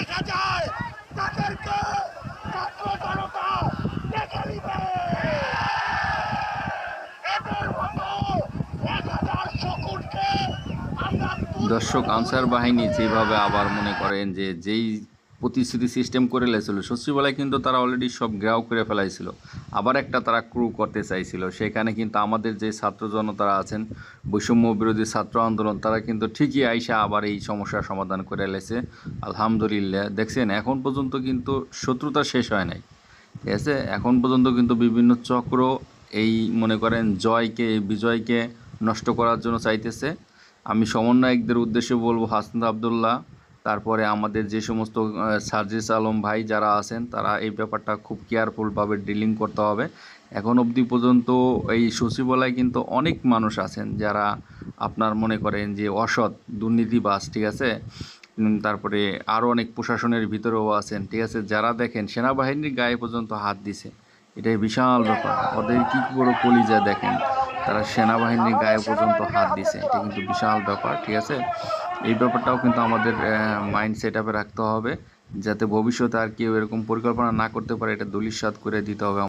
দেখা যায় তাদেরকে ছাত্র জনতা দেখে নিবে। দর্শক আনসার বাহিনী যেভাবে আবার মনে করেন যে যেই প্রতিশ্রুতি সিস্টেম করে লেছিল। সচিবালয় কিন্তু তারা অলরেডি সব গ্রাও করে ফেলাইছিল। আবার একটা তারা ক্রু করতে চাইছিল। সেখানে কিন্তু আমাদের যে ছাত্র জনতারা আছেন, বৈষম্য বিরোধী ছাত্র আন্দোলন, তারা কিন্তু ঠিকই আইসা আবার এই সমস্যার সমাধান করে লেছে। আলহামদুলিল্লাহ। দেখছেন, এখন পর্যন্ত কিন্তু শত্রুতা শেষ হয় নাই। ঠিক আছে? এখন পর্যন্ত কিন্তু বিভিন্ন চক্র এই, মনে করেন, জয়কে, বিজয়কে নষ্ট করার জন্য চাইতেছে। আমি সমন্বয়কদের উদ্দেশ্যে বলব হাসনাত আবদুল্লাহ তারপরে আমাদের যে সমস্ত সার্জিস আলম ভাই যারা আছেন, তারা এই ব্যাপারটা খুব কেয়ারফুলভাবে ডিলিং করতে হবে। এখন অবধি পর্যন্ত এই সচিবালয় কিন্তু অনেক মানুষ আছেন যারা আপনার মনে করেন যে অসৎ, দুর্নীতিবাজ, ঠিক আছে? তারপরে আরও অনেক প্রশাসনের ভিতরেও আছেন, ঠিক আছে? যারা দেখেন, সেনাবাহিনীর গায়ে পর্যন্ত হাত দিছে। এটাই বিশাল ব্যাপার। ওদের কি বড় কলিজা দেখেন? তারা সেনাবাহিনীর গায়ে পর্যন্ত হাত দিছে। এটা কিন্তু বিশাল ব্যাপার, ঠিক আছে? এই ব্যাপারটাও কিন্তু আমাদের মাইন্ড সেট রাখতে হবে, যাতে ভবিষ্যতে আর কেউ এরকম পরিকল্পনা না করতে পারে, এটা দলিস করে দিতে হবে